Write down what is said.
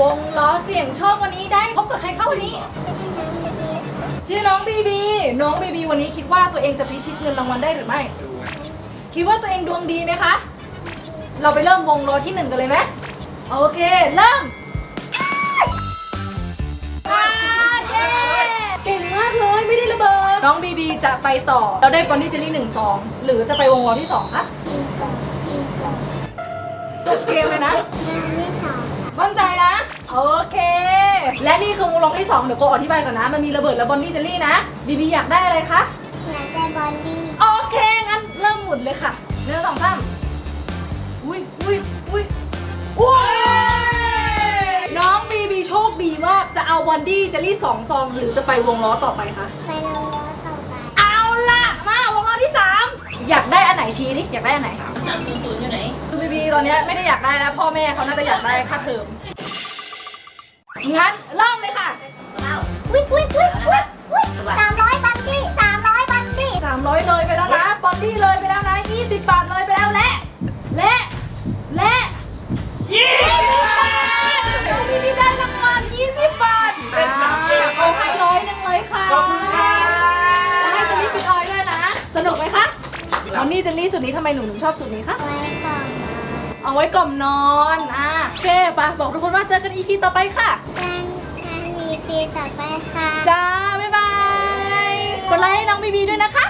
วงล้อเสี่ยงโชควันนี้ได้พบกับใครเข้าวันนี้ ชื่อน้องบีบี น้องบีบีวันนี้คิดว่าตัวเองจะพิชิตเงินรางวัลได้หรือไม่ คิดว่าตัวเองดวงดีไหมคะ เราไปเริ่มวงล้อที่หนึ่งกันเลยไหมโอเค เริ่มอ่าเย้เก่งมากเลยไม่ได้ระเบิด น้องบีบีจะไปต่อ เราได้บอนดี้เจลลี่หนึ่งซองหรือจะไปวงล้อที่สองคะยิงสองยิงสองจบเกมเลยนะงานที่สอง มั่นใจนะ โอเค และนี่คือวงล้อที่สองเดี๋ยวโกอธิบายก่อนนะ มันมีระเบิดและบอนดี้เจลลี่นะ บีบีอยากได้อะไรคะ อยากได้บอลลี่โอเค งั้นเริ่มหมุนเลยค่ะเนื้อสองสามอุ้ยอุ้ยอุ้ยอุ้ยน้องบีบีโชคดีมากจะเอาบอนดี้เจลลี่สองซอง หรือจะไปวงล้อต่อไปคะ ไปลงล้อต่อไปเอาล่ะมาวงล้อที่สามอยากได้อันไหนชี้ดิอยากได้อันไหน สามศูนย์ศูนย์อยู่ไหน คือบีบีตอนเนี้ยไม่ได้อยากได้แล้วพ่อแม่เขาน่าจะอยากได้ค่าเทอม งั้นเริ่มเลยค่ะวิกวิกวิกวิกวิกสามร้อยบัลลี่สามร้อยบัลลี่300เลยไปแล้วนะบอนดี้เลยไปแล้วนะ20บบาทเลยไปแล้วและ และ และ20บบาทน้องบีบีได้รางวัล20บาทเป็นสามเอาให้ร้อยหนึงเลยค่ะและให้เจลลี่ฟิตออยด้วยนะ สนุกไหมคะวันนี้เจลลี่สูตรนี้ทำไมหนูถึงชอบสูตรนี้คะ ไว้ก่อนนะเอาไว้กล่อมนอนอะ ปะบอกทุกคนว่าเจอกันอีพีต่อไปค่ะการการมีปีต่อไปค่ะ จ้า บ๊ายบาย กดไลค์ให้น้องบีบีด้วยนะคะ